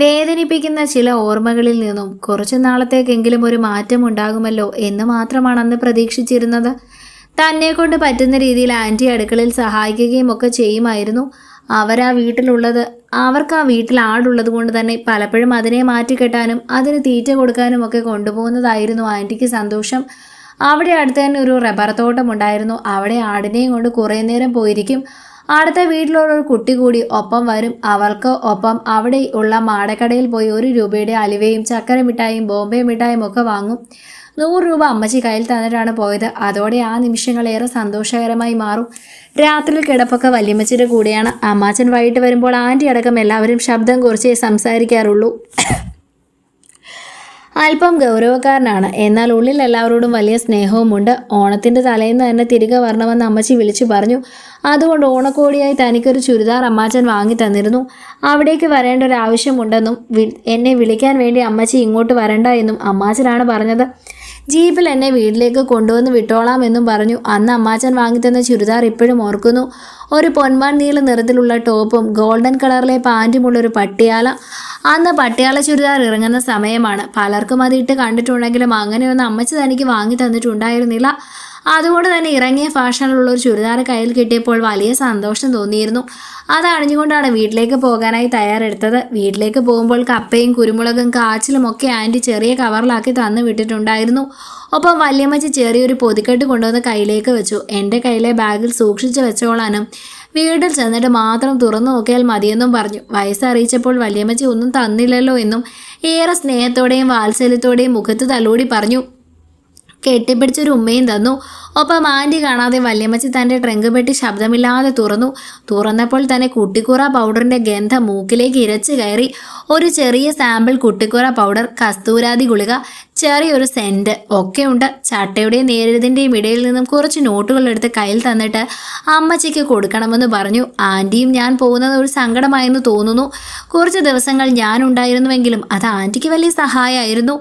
വേദനിപ്പിക്കുന്ന ചില ഓർമ്മകളിൽ നിന്നും കുറച്ചു നാളത്തേക്കെങ്കിലും ഒരു മാറ്റം ഉണ്ടാകുമല്ലോ എന്ന് മാത്രമാണ് അന്ന് പ്രതീക്ഷിച്ചിരുന്നത്. തന്നെ കൊണ്ട് പറ്റുന്ന രീതിയിൽ ആന്റി അടുക്കളയിൽ സഹായിക്കുകയും ഒക്കെ ചെയ്യുമായിരുന്നു അവരാ വീട്ടിലുള്ളത്. അവർക്ക് ആ വീട്ടിൽ ആടുള്ളത് കൊണ്ട് തന്നെ പലപ്പോഴും അതിനെ മാറ്റിക്കെട്ടാനും അതിന് തീറ്റ കൊടുക്കാനും ഒക്കെ കൊണ്ടുപോകുന്നതായിരുന്നു ആന്റിക്ക് സന്തോഷം. അവിടെ അടുത്ത് തന്നെ ഒരു റബ്ബർ തോട്ടം ഉണ്ടായിരുന്നു. അവിടെ ആടിനെയും കൊണ്ട് കുറേ നേരം പോയിരിക്കും. അടുത്ത വീട്ടിലുള്ള ഒരു കുട്ടി കൂടി ഒപ്പം വരും. അവൾക്ക് ഒപ്പം അവിടെ ഉള്ള മാടക്കടയിൽ പോയി ഒരു രൂപയുടെ അലുവയും ചക്കര മിഠായും ബോംബെ മിഠായും ഒക്കെ വാങ്ങും. നൂറ് രൂപ അമ്മച്ചി കയ്യിൽ തന്നിട്ടാണ് പോയത്. അതോടെ ആ നിമിഷങ്ങൾ ഏറെ സന്തോഷകരമായി മാറും. രാത്രിയിൽ കിടപ്പൊക്കെ വല്യമ്മച്ചിയുടെ കൂടെയാണ്. അമ്മാച്ചൻ വൈകിട്ട് വരുമ്പോൾ ആന്റി അടക്കം എല്ലാവരും ശബ്ദം കുറച്ചേ സംസാരിക്കാറുള്ളൂ. അല്പം ഗൗരവക്കാരനാണ്. എന്നാൽ ഉള്ളിൽ എല്ലാവരോടും വലിയ സ്നേഹവുമുണ്ട്. ഓണത്തിന്റെ തലേന്ന് തന്നെ തിരികെ വരണമെന്ന് അമ്മച്ചി വിളിച്ചു പറഞ്ഞു. അതുകൊണ്ട് ഓണക്കോടിയായി തനിക്കൊരു ചുരിദാർ അമ്മാച്ചൻ വാങ്ങി തന്നിരുന്നു. അവിടേക്ക് വരേണ്ട ഒരു ആവശ്യമുണ്ടെന്നും എന്നെ വിളിക്കാൻ വേണ്ടി അമ്മച്ചി ഇങ്ങോട്ട് വരണ്ട എന്നും അമ്മാച്ചനാണ് പറഞ്ഞത്. ജീപ്പിൽ എന്നെ വീട്ടിലേക്ക് കൊണ്ടുവന്ന് വിട്ടോളാം എന്നും പറഞ്ഞു. അന്ന് അമ്മാച്ചൻ വാങ്ങിത്തന്ന ചുരിദാർ ഇപ്പോഴും ഓർക്കുന്നു. ഒരു പൊന്മാൻ നീല നിറത്തിലുള്ള ടോപ്പും ഗോൾഡൻ കളറിലെ പാന്റുമുള്ള ഒരു പട്ടിയാല. അന്ന് പട്ടിയാല ചുരിദാർ ഇറങ്ങുന്ന സമയമാണ്. പലർക്കും അത് ഇട്ട് കണ്ടിട്ടുണ്ടെങ്കിലും അങ്ങനെയൊന്നും അമ്മച്ചി തനിക്ക് വാങ്ങി തന്നിട്ടുണ്ടായിരുന്നില്ല. അതുകൊണ്ട് തന്നെ ഇറങ്ങിയ ഫാഷനിലുള്ള ഒരു ചുരിദാർ കയ്യിൽ കിട്ടിയപ്പോൾ വലിയ സന്തോഷം തോന്നിയിരുന്നു. അത് അണിഞ്ഞുകൊണ്ടാണ് വീട്ടിലേക്ക് പോകാനായി തയ്യാറെടുത്തത്. വീട്ടിലേക്ക് പോകുമ്പോൾ കപ്പയും കുരുമുളകും കാച്ചിലും ഒക്കെ ആന്റി ചെറിയ കവറിലാക്കി തന്നു വിട്ടിട്ടുണ്ടായിരുന്നു. ഒപ്പം വല്യമ്മച്ചി ചെറിയൊരു പൊതിക്കെട്ട് കൊണ്ടുവന്ന് കയ്യിലേക്ക് വെച്ചു. എന്റെ കയ്യിലെ ബാഗിൽ സൂക്ഷിച്ചു വെച്ചോളാനും. വീട്ടിൽ ചെന്നിട്ട് മാത്രം തുറന്നു നോക്കിയാൽ മതിയെന്നും പറഞ്ഞു. വയസ്സറിയിച്ചപ്പോൾ വല്യമ്മച്ചി ഒന്നും തന്നില്ലല്ലോ എന്നും ഏറെ സ്നേഹത്തോടെയും വാത്സല്യത്തോടെയും മുഖത്ത് തലോടി പറഞ്ഞു. കെട്ടിപ്പിടിച്ചൊരു ഉമ്മയും തന്നു. ഒപ്പം ആന്റി കാണാതെ വല്യമ്മച്ചി തന്റെ ട്രങ്ക് പെട്ടി ശബ്ദമില്ലാതെ തുറന്നു. തുറന്നപ്പോൾ തന്നെ കുട്ടിക്കൂറ പൗഡറിന്റെ ഗന്ധം മൂക്കിലേക്ക് ഇരച്ചു കയറി. ഒരു ചെറിയ സാമ്പിൾ കുട്ടിക്കൂറ പൗഡർ കസ്തൂരാതി ഗുളിക ചെറിയൊരു സെന്റ് ഒക്കെ ഉണ്ട്. ചട്ടയുടെയും നേരിടത്തിന്റെയും ഇടയിൽ നിന്നും കുറച്ച് നോട്ടുകൾ എടുത്ത് കയ്യിൽ തന്നിട്ട് അമ്മച്ചിക്ക് കൊടുക്കണമെന്ന് പറഞ്ഞു. ആന്റിയും ഞാൻ പോകുന്നത് ഒരു സങ്കടമായെന്ന് തോന്നുന്നു. കുറച്ച് ദിവസങ്ങൾ ഞാൻ ഉണ്ടായിരുന്നുവെങ്കിലും അത് ആന്റിക്ക് വലിയ സഹായമായിരുന്നു.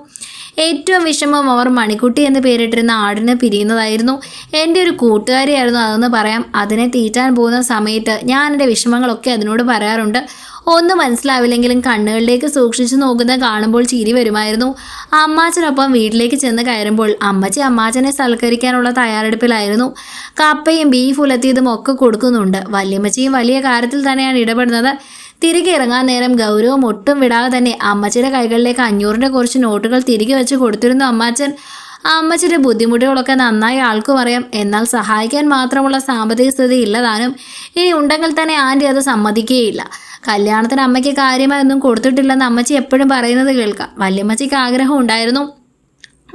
ഏറ്റവും വിഷമം അവർ മണിക്കുട്ടി എന്ന് പേരിട്ടിരുന്ന ആടിനെ പിരിയുന്നതായിരുന്നു. എന്റെ ഒരു കൂട്ടുകാരിയായിരുന്നു അതെന്ന് പറയാം. അതിനെ തീറ്റാൻ പോകുന്ന സമയത്ത് ഞാൻ എന്റെ വിഷമങ്ങളൊക്കെ അതിനോട് പറയാറുണ്ട്. ഒന്നും മനസ്സിലാവില്ലെങ്കിലും കണ്ണുകളിലേക്ക് സൂക്ഷിച്ചു നോക്കുന്ന കാണുമ്പോൾ ചിരി വരുമായിരുന്നു. അമ്മാച്ചനൊപ്പം വീട്ടിലേക്ക് ചെന്ന് കയറുമ്പോൾ അമ്മച്ചി അമ്മാച്ചനെ സൽക്കരിക്കാനുള്ള തയ്യാറെടുപ്പിലായിരുന്നു. കപ്പയും ബീഫ് ഉലത്തിയതും ഒക്കെ കൊടുക്കുന്നുണ്ട്. വല്യമ്മച്ചിയും വലിയ കാര്യത്തിൽ തന്നെയാണ് ഇടപെടുന്നത്. തിരികെ ഇറങ്ങാൻ നേരം ഗൗരവം ഒട്ടും വിടാതെ തന്നെ അമ്മച്ചിയുടെ കൈകളിലേക്ക് അഞ്ഞൂറിന്റെ കുറച്ച് നോട്ടുകൾ തിരികെ വെച്ച് കൊടുത്തിരുന്നു അമ്മാച്ചൻ. അമ്മച്ചിയുടെ ബുദ്ധിമുട്ടുകളൊക്കെ നന്നായി ആൾക്കും അറിയാം. എന്നാൽ സഹായിക്കാൻ മാത്രമുള്ള സാമ്പത്തിക സ്ഥിതി ഇല്ലതാനും ഇനി ഉണ്ടെങ്കിൽ തന്നെ ആന്റി അത് സമ്മതിക്കുകയില്ല കല്യാണത്തിന് അമ്മയ്ക്ക് കാര്യമായി ഒന്നും കൊടുത്തിട്ടില്ലെന്ന് അമ്മച്ചി എപ്പോഴും പറയുന്നത് കേൾക്കാം. വല്യമ്മച്ചിക്ക് ആഗ്രഹം ഉണ്ടായിരുന്നു.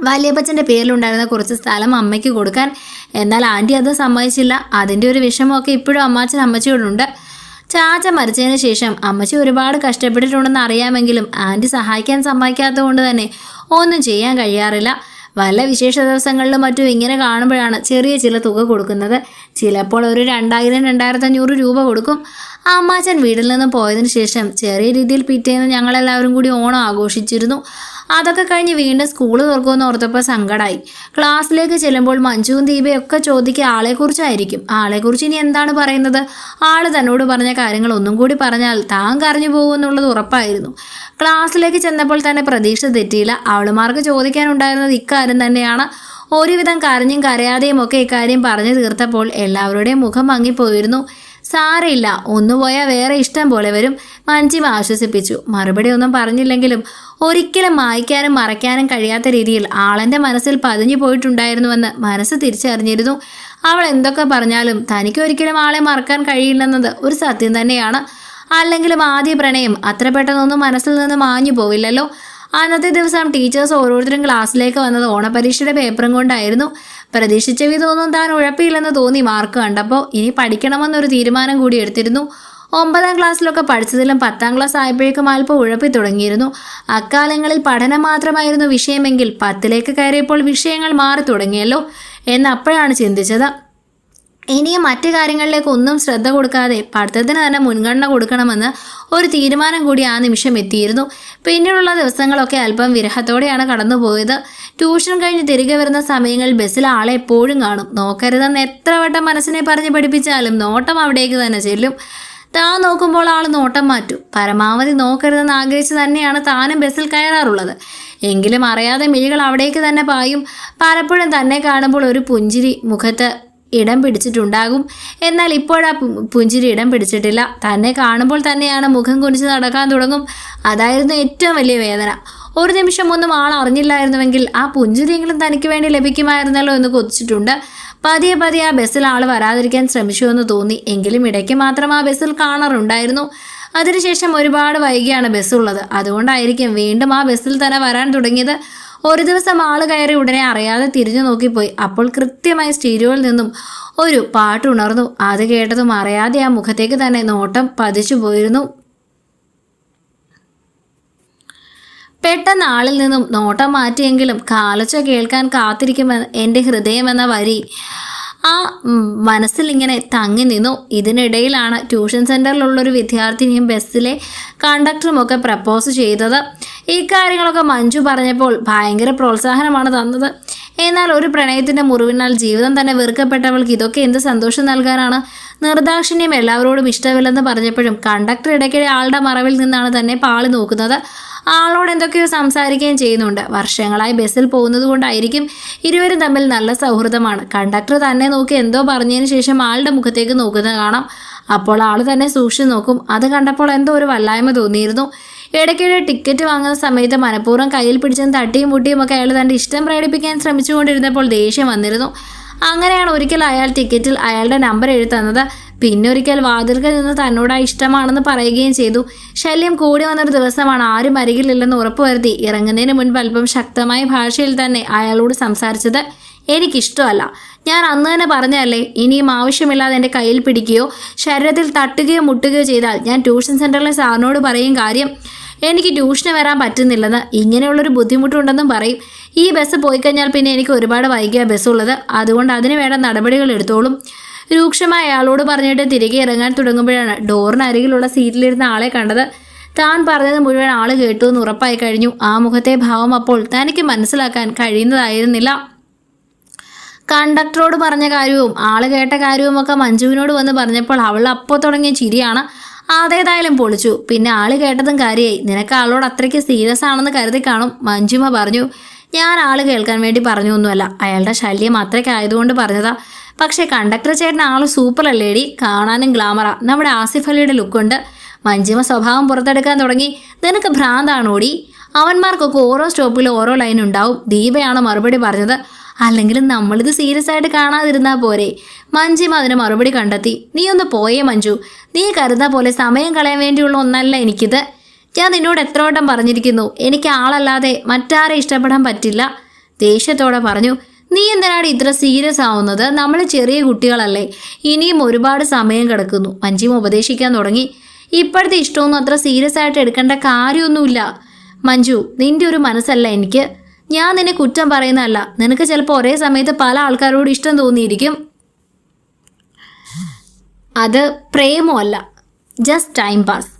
വലിയപ്പച്ചന്റെ പേരിലുണ്ടായിരുന്ന കുറച്ച് സ്ഥലം അമ്മയ്ക്ക് കൊടുക്കാൻ. എന്നാൽ ആന്റി അത് സമ്മതിച്ചില്ല. അതിന്റെ ഒരു വിഷമമൊക്കെ ഇപ്പോഴും അമ്മാച്ചൻ അമ്മച്ചിയോടുണ്ട്. ചാച്ച മരിച്ചതിന് ശേഷം അമ്മച്ചി ഒരുപാട് കഷ്ടപ്പെട്ടിട്ടുണ്ടെന്ന് അറിയാമെങ്കിലും ആന്റി സഹായിക്കാൻ സമ്മതിക്കാത്തതുകൊണ്ട് തന്നെ ഒന്നും ചെയ്യാൻ കഴിയാറില്ല. വല്ല വിശേഷ ദിവസങ്ങളിലും മറ്റും ഇങ്ങനെ കാണുമ്പോഴാണ് ചെറിയ ചില തുക കൊടുക്കുന്നത്. ചിലപ്പോൾ ഒരു രണ്ടായിരം രണ്ടായിരത്തഞ്ഞൂറ് രൂപ കൊടുക്കും. അമ്മാച്ചൻ വീട്ടിൽ നിന്ന് പോയതിന് ശേഷം ചെറിയ രീതിയിൽ പിറ്റേന്ന് ഞങ്ങളെല്ലാവരും കൂടി ഓണം ആഘോഷിച്ചിരുന്നു. അതൊക്കെ കഴിഞ്ഞ് വീണ്ടും സ്കൂൾ തുറക്കുമെന്ന് ഓർത്തപ്പോൾ സങ്കടമായി ക്ലാസ്സിലേക്ക് ചെല്ലുമ്പോൾ മഞ്ജുവും ദീപയും ഒക്കെ ചോദിക്കുക ആളെക്കുറിച്ചായിരിക്കും? ആളെക്കുറിച്ച് ഇനി എന്താണ് പറയുന്നത്? ആൾ തന്നോട് പറഞ്ഞ കാര്യങ്ങൾ ഒന്നും കൂടി പറഞ്ഞാൽ താൻ കരഞ്ഞു പോകുമെന്നുള്ളത് ഉറപ്പായിരുന്നു. ക്ലാസ്സിലേക്ക് ചെന്നപ്പോൾ തന്നെ പ്രതീക്ഷ തെറ്റിയില്ല. അവളുമാർക്ക് ചോദിക്കാനുണ്ടായിരുന്നത് ഇക്കാര്യം തന്നെയാണ്. ഒരുവിധം കരഞ്ഞും കരയാതെയും ഒക്കെ ഇക്കാര്യം പറഞ്ഞു തീർത്തപ്പോൾ എല്ലാവരുടെയും മുഖം മങ്ങിപ്പോയിരുന്നു. സാരയില്ല ഒന്നു പോയാൽ വേറെ ഇഷ്ടം പോലെ വരും. മഞ്ജിമ ആശ്വസിപ്പിച്ചു. മറുപടി ഒന്നും പറഞ്ഞില്ലെങ്കിലും ഒരിക്കലും മായ്ക്കാനും മറയ്ക്കാനും കഴിയാത്ത രീതിയിൽ ആളെന്റെ മനസ്സിൽ പതിഞ്ഞു പോയിട്ടുണ്ടായിരുന്നുവെന്ന് മനസ്സ് തിരിച്ചറിഞ്ഞിരുന്നു. അവൾ എന്തൊക്കെ പറഞ്ഞാലും തനിക്ക് ഒരിക്കലും ആളെ മറക്കാൻ കഴിയില്ലെന്നത് ഒരു സത്യം തന്നെയാണ്. അല്ലെങ്കിലും ആദ്യ പ്രണയം അത്ര പെട്ടെന്നൊന്നും മനസ്സിൽ നിന്ന് മാഞ്ഞു പോവില്ലല്ലോ. അന്നത്തെ ദിവസം ടീച്ചേഴ്സ് ഓരോരുത്തരും ക്ലാസ്സിലേക്ക് വന്നത് ഓണപരീക്ഷയുടെ പേപ്പറും കൊണ്ടായിരുന്നു. പ്രതീക്ഷിച്ച വിധമൊന്നും താൻ ഉഴപ്പിയില്ലെന്ന് തോന്നി മാർക്ക് കണ്ടപ്പോൾ ഇനി പഠിക്കണമെന്നൊരു തീരുമാനം കൂടി എടുത്തിരുന്നു. ഒമ്പതാം ക്ലാസ്സിലൊക്കെ പഠിച്ചതിലും പത്താം ക്ലാസ് ആയപ്പോഴേക്കും അല്പം ഉഴപ്പി തുടങ്ങിയിരുന്നു. അക്കാലങ്ങളിൽ പഠനം മാത്രമായിരുന്നു വിഷയമെങ്കിൽ പത്തിലേക്ക് കയറിയപ്പോൾ വിഷയങ്ങൾ മാറി തുടങ്ങിയല്ലോ എന്നപ്പോഴാണ് ചിന്തിച്ചത്. ഇനിയും മറ്റു കാര്യങ്ങളിലേക്ക് ഒന്നും ശ്രദ്ധ കൊടുക്കാതെ പഠിത്തത്തിന് തന്നെ മുൻഗണന കൊടുക്കണമെന്ന് ഒരു തീരുമാനം കൂടി ആ നിമിഷം എത്തിയിരുന്നു. പിന്നീടുള്ള ദിവസങ്ങളൊക്കെ അല്പം വിരഹത്തോടെയാണ് കടന്നുപോയത്. ട്യൂഷൻ കഴിഞ്ഞ് തിരികെ വരുന്ന സമയങ്ങളിൽ ബസ്സിൽ ആളെ എപ്പോഴും കാണും. നോക്കരുതെന്ന് എത്ര വട്ടം മനസ്സിനെ പറഞ്ഞ് പഠിപ്പിച്ചാലും നോട്ടം അവിടേക്ക് തന്നെ ചെല്ലും. താൻ നോക്കുമ്പോൾ ആൾ നോട്ടം മാറ്റും. പരമാവധി നോക്കരുതെന്ന് ആഗ്രഹിച്ച് തന്നെയാണ് താനും ബസ്സിൽ കയറാറുള്ളത്. എങ്കിലും അറിയാതെ മിഴികൾ അവിടേക്ക് തന്നെ പായും. പലപ്പോഴും തന്നെ കാണുമ്പോൾ ഒരു പുഞ്ചിരി മുഖത്ത് ഇടം പിടിച്ചിട്ടുണ്ടാകും. എന്നാൽ ഇപ്പോഴാ പുഞ്ചിരി ഇടം പിടിച്ചിട്ടില്ല. തന്നെ കാണുമ്പോൾ തന്നെയാണ് മുഖം കുനിച്ച് നടക്കാൻ തുടങ്ങും. അതായിരുന്നു ഏറ്റവും വലിയ വേദന. ഒരു നിമിഷം ഒന്നും ആൾ അറിഞ്ഞില്ലായിരുന്നുവെങ്കിൽ ആ പുഞ്ചിരിയെങ്കിലും തനിക്ക് വേണ്ടി ലഭിക്കുമായിരുന്നല്ലോ എന്ന് കൊതിച്ചിട്ടുണ്ട്. പതിയെ പതിയെ ആ ബസ്സിൽ ആൾ വരാതിരിക്കാൻ ശ്രമിച്ചു എന്ന് തോന്നി. എങ്കിലും ഇടയ്ക്ക് മാത്രം ആ ബസ്സിൽ കാണാറുണ്ടായിരുന്നു. അതിനുശേഷം ഒരുപാട് വൈകിയാണ് ബസ്സുള്ളത്. അതുകൊണ്ടായിരിക്കും വീണ്ടും ആ ബസ്സിൽ തന്നെ വരാൻ തുടങ്ങിയത്. ഒരു ദിവസം ആൾ കയറി ഉടനെ അറിയാതെ തിരിഞ്ഞു നോക്കിപ്പോയി. അപ്പോൾ കൃത്യമായി സ്റ്റീരിയോയിൽ നിന്നും ഒരു പാട്ട് ഉണർന്നു. അത് കേട്ടതും അറിയാതെ ആ മുഖത്തേക്ക് തന്നെ നോട്ടം പതിച്ചു പോയിരുന്നു. പെട്ടെന്ന് ആളിൽ നിന്നും നോട്ടം മാറ്റിയെങ്കിലും കാലച്ച കേൾക്കാൻ കാത്തിരിക്കുമെന്ന് എന്റെ ഹൃദയമെന്ന വരി ആ മനസ്സിൽ ഇങ്ങനെ തങ്ങി നിന്നു. ഇതിനിടയിലാണ് ട്യൂഷൻ സെന്ററിലുള്ളൊരു വിദ്യാർത്ഥിനിയും ബസ്സിലെ കണ്ടക്ടറുമൊക്കെ പ്രപ്പോസ് ചെയ്തത്. ഈ കാര്യങ്ങളൊക്കെ മഞ്ജു പറഞ്ഞപ്പോൾ ഭയങ്കര പ്രോത്സാഹനമാണ് തന്നത്. എന്നാൽ ഒരു പ്രണയത്തിന്റെ മുറിവിനാൽ ജീവിതം തന്നെ വെറുക്കപ്പെട്ടവൾക്ക് ഇതൊക്കെ എന്ത് സന്തോഷം നൽകാനാണ്? നിർദാക്ഷിണ്യം എല്ലാവരോടും ഇഷ്ടമില്ലെന്ന് പറഞ്ഞപ്പോഴും കണ്ടക്ടർ ഇടയ്ക്കിടെ ആളുടെ മറവിൽ നിന്നാണ് തന്നെ പാളി നോക്കുന്നത്. ആളോട് എന്തൊക്കെയോ സംസാരിക്കുകയും ചെയ്യുന്നുണ്ട്. വർഷങ്ങളായി ബസ്സിൽ പോകുന്നത് കൊണ്ടായിരിക്കും ഇരുവരും തമ്മിൽ നല്ല സൗഹൃദമാണ്. കണ്ടക്ടർ തന്നെ നോക്കി എന്തോ പറഞ്ഞതിന് ശേഷം ആളുടെ മുഖത്തേക്ക് നോക്കുന്നത് കാണാം. അപ്പോൾ ആൾ തന്നെ സൂക്ഷിച്ചു നോക്കും. അത് കണ്ടപ്പോൾ എന്തോ ഒരു വല്ലായ്മ തോന്നിയിരുന്നു. ഇടയ്ക്കിടെ ടിക്കറ്റ് വാങ്ങുന്ന സമയത്ത് മനഃപൂർവം കയ്യിൽ പിടിച്ചും തട്ടിയും മുട്ടിയും ഒക്കെ അയാൾ തന്റെ ഇഷ്ടം പ്രകടിപ്പിക്കാൻ ശ്രമിച്ചുകൊണ്ടിരുന്നപ്പോൾ ദേഷ്യം വന്നിരുന്നു. അങ്ങനെയാണ് ഒരിക്കൽ അയാൾ ടിക്കറ്റിൽ അയാളുടെ നമ്പർ എഴുതുന്നത് പിന്നെ ഒരിക്കൽ വാതിൽക്കൽ നിന്ന് തന്നോട് ഇഷ്ടമാണെന്ന് പറയുകയും ചെയ്തു. ശല്യം കൂടി വന്നൊരു ദിവസമാണ് ആരും അരികിലില്ലെന്ന് ഉറപ്പുവരുത്തി. ഇറങ്ങുന്നതിന് മുൻപ് അല്പം ശക്തമായ ഭാഷയിൽ തന്നെ അയാളോട് സംസാരിച്ചത് എനിക്കിഷ്ടമല്ല. ഞാൻ അന്ന് തന്നെ പറഞ്ഞതല്ലേ ഇനിയും ആവശ്യമില്ലാതെ എന്റെ കയ്യിൽ പിടിക്കുകയോ ശരീരത്തിൽ തട്ടുകയോ മുട്ടുകയോ ചെയ്താൽ ഞാൻ ട്യൂഷൻ സെന്ററിലെ സാറിനോട് പറയും കാര്യം. എനിക്ക് ട്യൂഷന് വരാൻ പറ്റുന്നില്ലെന്ന് ഇങ്ങനെയുള്ളൊരു ബുദ്ധിമുട്ടുണ്ടെന്നും പറയും. ഈ ബസ് പോയി കഴിഞ്ഞാൽ പിന്നെ എനിക്ക് ഒരുപാട് വൈകിയ ബസ്സുള്ളത്. അതുകൊണ്ട് അതിന് വേണ്ട നടപടികൾ എടുത്തോളും. രൂക്ഷമായ അയാളോട് പറഞ്ഞിട്ട് തിരികെ ഇറങ്ങാൻ തുടങ്ങുമ്പോഴാണ് ഡോറിനരികിലുള്ള സീറ്റിലിരുന്ന ആളെ കണ്ടത്. താൻ പറഞ്ഞത് മുഴുവൻ ആൾ കേട്ടു എന്ന് ഉറപ്പായി കഴിഞ്ഞു. ആ മുഖത്തെ ഭാവം അപ്പോൾ തനിക്ക് മനസ്സിലാക്കാൻ കഴിയുന്നതായിരുന്നില്ല. കണ്ടക്ടറോട് പറഞ്ഞ കാര്യവും ആൾ കേട്ട കാര്യവും ഒക്കെ മഞ്ജുവിനോട് വന്ന് പറഞ്ഞപ്പോൾ അവൾ അപ്പോൾ തുടങ്ങിയ ചിരിയാണ്. അതേതായാലും പൊളിച്ചു. പിന്നെ ആൾ കേട്ടതും കാര്യമായി നിനക്ക് ആളോട് അത്രയ്ക്ക് സീരിയസ് ആണെന്ന് കരുതി കാണും മഞ്ജുമ പറഞ്ഞു. ഞാൻ ആൾ കേൾക്കാൻ വേണ്ടി പറഞ്ഞു ഒന്നുമല്ല അയാളുടെ ശല്യം അത്രയ്ക്ക് ആയതുകൊണ്ട് പറഞ്ഞതാ. പക്ഷേ കണ്ടക്ടർ ചേട്ടൻ ആൾ സൂപ്പർ അല്ലേടി കാണാനും ഗ്ലാമറാ. നമ്മുടെ ആസിഫ് അലിയുടെ ലുക്കുണ്ട്. മഞ്ജിമ സ്വഭാവം പുറത്തെടുക്കാൻ തുടങ്ങി. നിനക്ക് ഭ്രാന്താണോടി? അവന്മാർക്കൊക്കെ ഓരോ സ്റ്റോപ്പിലും ഓരോ ലൈൻ ഉണ്ടാവും. ദീപയാണ് മറുപടി പറഞ്ഞത്. അല്ലെങ്കിലും നമ്മളിത് സീരിയസ് ആയിട്ട് കാണാതിരുന്നാൽ പോരെ. മഞ്ജിമ അതിന് മറുപടി കണ്ടെത്തി. നീ ഒന്ന് പോയേ മഞ്ജു. നീ കരുതാ പോലെ സമയം കളയാൻ വേണ്ടിയുള്ള ഒന്നല്ല എനിക്കിത്. ഞാൻ നിന്നോട് എത്ര വട്ടം പറഞ്ഞിരിക്കുന്നു. എനിക്ക് ആളല്ലാതെ മറ്റാരെ ഇഷ്ടപ്പെടാൻ പറ്റില്ല. ദേഷ്യത്തോടെ പറഞ്ഞു. നീ എന്തിനാണ് ഇത്ര സീരിയസ് ആവുന്നത്? നമ്മൾ ചെറിയ കുട്ടികളല്ലേ. ഇനിയും ഒരുപാട് സമയം കിടക്കുന്നു. മഞ്ജിമ ഉപദേശിക്കാൻ തുടങ്ങി. ഇപ്പോഴത്തെ ഇഷ്ടമൊന്നും അത്ര സീരിയസ് ആയിട്ട് എടുക്കേണ്ട കാര്യമൊന്നുമില്ല. മഞ്ജു നിന്റെ ഒരു മനസ്സല്ല എനിക്ക്. ഞാൻ നിന്നെ കുറ്റം പറയുന്നതല്ല. നിനക്ക് ചിലപ്പോൾ ഒരേ സമയത്ത് പല ആൾക്കാരോട് ഇഷ്ടം തോന്നിയിരിക്കും. അത് പ്രേമമല്ല ജസ്റ്റ് ടൈം പാസ്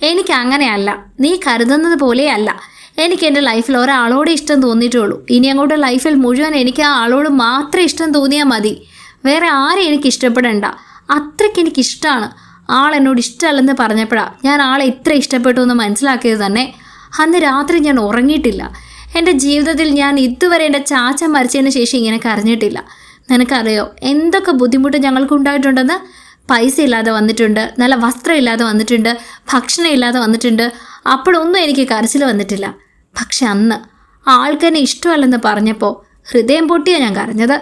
എനിക്ക് അങ്ങനെയല്ല. നീ കരുതുന്നത് പോലെയല്ല. എനിക്ക് എന്റെ ലൈഫിൽ ഒരാളോട് ഇഷ്ടം തോന്നിയിട്ടുള്ളൂ. ഇനി അങ്ങോട്ട് ലൈഫിൽ മുഴുവൻ എനിക്ക് ആ ആളോട് മാത്രം ഇഷ്ടം തോന്നിയാൽ മതി. വേറെ ആരെയും എനിക്ക് ഇഷ്ടപ്പെടണ്ട. അത്രയ്ക്ക് എനിക്ക് ഇഷ്ടമാണ് ആൾ എന്നോട് ഇഷ്ടമല്ലെന്ന് പറഞ്ഞപ്പോഴാണ് ഞാൻ ആളെ ഇത്ര ഇഷ്ടപ്പെട്ടു എന്ന് മനസ്സിലാക്കിയത് തന്നെ. അന്ന് രാത്രി ഞാൻ ഉറങ്ങിയിട്ടില്ല. എന്റെ ജീവിതത്തിൽ ഞാൻ ഇതുവരെ എന്റെ ചാച്ച മരിച്ചതിന് ശേഷം ഇങ്ങനെ കരഞ്ഞിട്ടില്ല. നിനക്കറിയോ എന്തൊക്കെ ബുദ്ധിമുട്ട് ഞങ്ങൾക്ക് ഉണ്ടായിട്ടുണ്ടെന്ന് പൈസ ഇല്ലാതെ വന്നിട്ടുണ്ട് നല്ല വസ്ത്രം ഇല്ലാതെ വന്നിട്ടുണ്ട് ഭക്ഷണം ഇല്ലാതെ വന്നിട്ടുണ്ട്. അപ്പോഴൊന്നും എനിക്ക് കരച്ചിൽ വന്നിട്ടില്ല. പക്ഷെ അന്ന് ആൾക്കെന്നെ ഇഷ്ടമല്ലെന്ന് പറഞ്ഞപ്പോൾ ഹൃദയം പൊട്ടിയാ ഞാൻ കരഞ്ഞത്.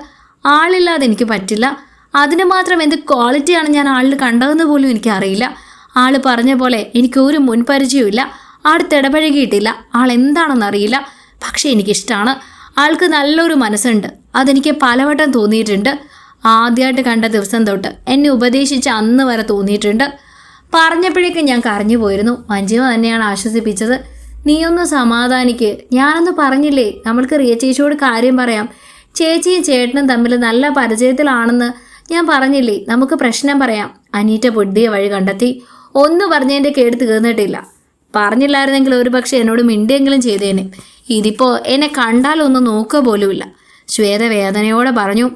ആളില്ലാതെ എനിക്ക് പറ്റില്ല. അതിന് മാത്രം എന്ത് ക്വാളിറ്റിയാണ് ഞാൻ ആളിൽ കണ്ടതെന്ന് പോലും എനിക്കറിയില്ല. ആൾ പറഞ്ഞ പോലെ എനിക്ക് ഒരു ആൾ അടുത്തിടപഴകിയിട്ടില്ല ആൾ എന്താണെന്ന് അറിയില്ല പക്ഷേ എനിക്കിഷ്ടമാണ് ആൾക്ക് നല്ലൊരു മനസ്സുണ്ട്. അതെനിക്ക് പലവട്ടം തോന്നിയിട്ടുണ്ട്. ആദ്യമായിട്ട് കണ്ട ദിവസം തൊട്ട് എന്നെ ഉപദേശിച്ച അന്ന് വരെ തോന്നിയിട്ടുണ്ട്. പറഞ്ഞപ്പോഴേക്കും ഞാൻ കരഞ്ഞു പോയിരുന്നു. മഞ്ജിമ തന്നെയാണ് ആശ്വസിപ്പിച്ചത്. നീയൊന്ന് സമാധാനിക്ക്. ഞാനൊന്ന് പറഞ്ഞില്ലേ? നമ്മൾക്ക് റിയ ചേച്ചിയോട് കാര്യം പറയാം. ചേച്ചിയും ചേട്ടനും തമ്മിൽ നല്ല പരിചയത്തിലാണെന്ന് ഞാൻ പറഞ്ഞില്ലേ? നമുക്ക് പ്രശ്നം പറയാം. അനീറ്റ പൊടിയ വഴി കണ്ടെത്തി. ഒന്ന് പറഞ്ഞതിന്റെ കേട് തീർന്നിട്ടില്ല. പറഞ്ഞില്ലായിരുന്നെങ്കിൽ ഒരു പക്ഷെ എന്നോട് മിണ്ടിയെങ്കിലും ചെയ്തേനെ. ഇതിപ്പോൾ എന്നെ കണ്ടാലൊന്നും നോക്കുക പോലുമില്ല. ശ്വേത വേദനയോടെ പറഞ്ഞു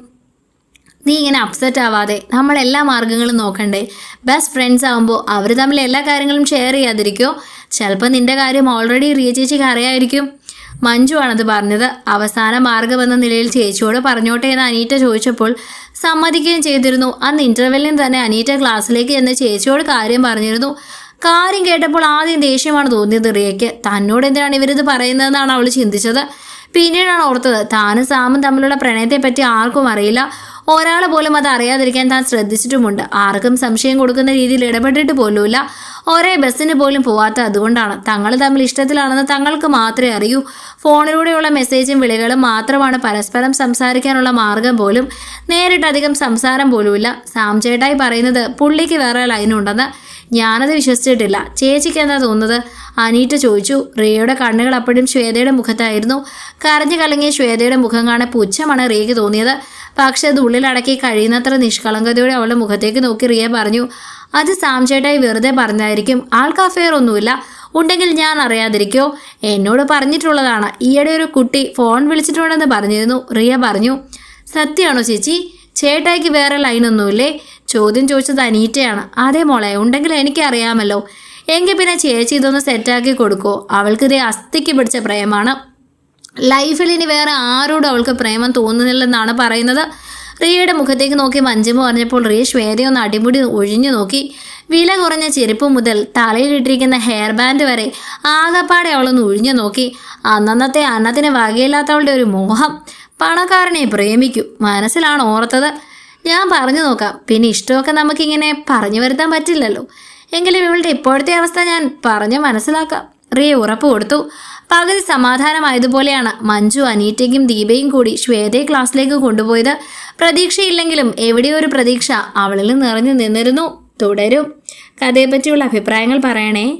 നീ ഇങ്ങനെ അപ്സെറ്റ് ആവാതെ നമ്മൾ എല്ലാ മാർഗങ്ങളും നോക്കണ്ടേ. ബെസ്റ്റ് ഫ്രണ്ട്സ് ആകുമ്പോൾ അവർ തമ്മിൽ എല്ലാ കാര്യങ്ങളും ഷെയർ ചെയ്യാതിരിക്കോ? ചിലപ്പോൾ നിന്റെ കാര്യം ഓൾറെഡി റിയ ചേച്ചിക്ക് അറിയായിരിക്കും. മഞ്ജു ആണത് പറഞ്ഞത്. അവസാന മാർഗമെന്ന നിലയിൽ ചേച്ചിയോട് പറഞ്ഞോട്ടെ എന്ന് അനീറ്റ ചോദിച്ചപ്പോൾ സമ്മതിക്കുകയും ചെയ്തിരുന്നു. അന്ന് ഇന്റർവെല്ലിന് തന്നെ അനീറ്റ ക്ലാസ്സിലേക്ക് ചെന്ന് ചേച്ചിയോട് കാര്യം പറഞ്ഞിരുന്നു. കാര്യം കേട്ടപ്പോൾ ആദ്യം ദേഷ്യമാണ് തോന്നിയത് റിയയ്ക്ക്. തന്നോട് എന്തിനാണ് ഇവരിത് പറയുന്നതെന്നാണ് അവൾ ചിന്തിച്ചത്. പിന്നീടാണ് ഓർത്തത് താനും സാമും തമ്മിലുള്ള പ്രണയത്തെപ്പറ്റി ആർക്കും അറിയില്ല. ഒരാളെ പോലും അത് അറിയാതിരിക്കാൻ താൻ ശ്രദ്ധിച്ചിട്ടുമുണ്ട്. ആർക്കും സംശയം കൊടുക്കുന്ന രീതിയിൽ ഇടപെട്ടിട്ട് പോലുമില്ല. ഒരേ ബസ്സിന് പോലും പോവാത്ത അതുകൊണ്ടാണ്. തങ്ങൾ തമ്മിൽ ഇഷ്ടത്തിലാണെന്ന് തങ്ങൾക്ക് മാത്രമേ അറിയൂ. ഫോണിലൂടെയുള്ള മെസ്സേജും വിളികളും മാത്രമാണ് പരസ്പരം സംസാരിക്കാനുള്ള മാർഗം പോലും. നേരിട്ടധികം സംസാരം പോലുമില്ല. സാം ചേട്ടായി പറയുന്നത് പുള്ളിക്ക് വേറെ ലൈനുണ്ടെന്ന്. ഞാനത് വിശ്വസിച്ചിട്ടില്ല. ചേച്ചിക്ക് എന്താ തോന്നുന്നത്? അനീറ്റ ചോദിച്ചു. റിയയുടെ കണ്ണുകൾ അപ്പോഴും ശ്വേതയുടെ മുഖത്തായിരുന്നു. കരഞ്ഞു കലങ്ങിയ ശ്വേതയുടെ മുഖം കാണാൻ പുച്ഛമാണ് റിയയ്ക്ക് തോന്നിയത്. പക്ഷെ അത് ഉള്ളിലടക്കി കഴിയുന്നത്ര നിഷ്കളങ്കതയോടെ അവളുടെ മുഖത്തേക്ക് നോക്കി റിയ പറഞ്ഞു അത് സാംചേട്ടായി വെറുതെ പറഞ്ഞായിരിക്കും. ആൾക്ക് അഫെയർ ഒന്നുമില്ല ഉണ്ടെങ്കിൽ ഞാൻ അറിയാതിരിക്കോ? എന്നോട് പറഞ്ഞിട്ടുള്ളതാണ്. ഈയിടെ ഒരു കുട്ടി ഫോൺ വിളിച്ചിട്ടുണ്ടെന്ന് പറഞ്ഞിരുന്നു. റിയ പറഞ്ഞു സത്യമാണോ ചേച്ചി? ചേട്ടായിക്ക് വേറെ ലൈനൊന്നുമില്ലേ? ചോദ്യം ചോദിച്ചത് അനീറ്റയാണ്. അതെ മോളെ ഉണ്ടെങ്കിൽ എനിക്കറിയാമല്ലോ. എങ്കിൽ പിന്നെ ചേച്ചി ഇതൊന്ന് സെറ്റാക്കി കൊടുക്കോ. അവൾക്കിതേ അസ്ഥിക്ക് പിടിച്ച പ്രേമാണ്. ലൈഫിൽ ഇനി വേറെ ആരോടും അവൾക്ക് പ്രേമം തോന്നുന്നില്ലെന്നാണ് പറയുന്നത്. റിയയുടെ മുഖത്തേക്ക് നോക്കി മഞ്ജുമ പറഞ്ഞപ്പോൾ റിയ ശ്വേതയൊന്ന് അടിമുടി ഒഴിഞ്ഞു നോക്കി. വില കുറഞ്ഞ ചെരുപ്പ് മുതൽ തലയിലിട്ടിരിക്കുന്ന ഹെയർ ബാൻഡ് വരെ ആകപ്പാടെ അവളൊന്ന് ഒഴിഞ്ഞു നോക്കി. അന്നന്നത്തെ അന്നത്തിന് വകയില്ലാത്തവളുടെ ഒരു മോഹം. പണക്കാരനെ പ്രേമിക്കൂ. മനസ്സിലാണ് ഓർത്തത്. ഞാൻ പറഞ്ഞു നോക്കാം. പിന്നെ ഇഷ്ടമൊക്കെ നമുക്കിങ്ങനെ പറഞ്ഞു വരുത്താൻ പറ്റില്ലല്ലോ. എങ്കിലും ഇവളുടെ ഇപ്പോഴത്തെ അവസ്ഥ ഞാൻ പറഞ്ഞു മനസ്സിലാക്കാം. റിയ ഉറപ്പ് കൊടുത്തു. പകുതി സമാധാനമായതുപോലെയാണ് മഞ്ജു അനീറ്റയ്ക്കും ദീപയും കൂടി ശ്വേതയെ ക്ലാസ്സിലേക്ക് കൊണ്ടുപോയത്. പ്രതീക്ഷയില്ലെങ്കിലും എവിടെയോ ഒരു പ്രതീക്ഷ അവളിൽ നിറഞ്ഞു നിന്നിരുന്നു. തുടരും. കഥയെപ്പറ്റിയുള്ള അഭിപ്രായങ്ങൾ പറയണേ.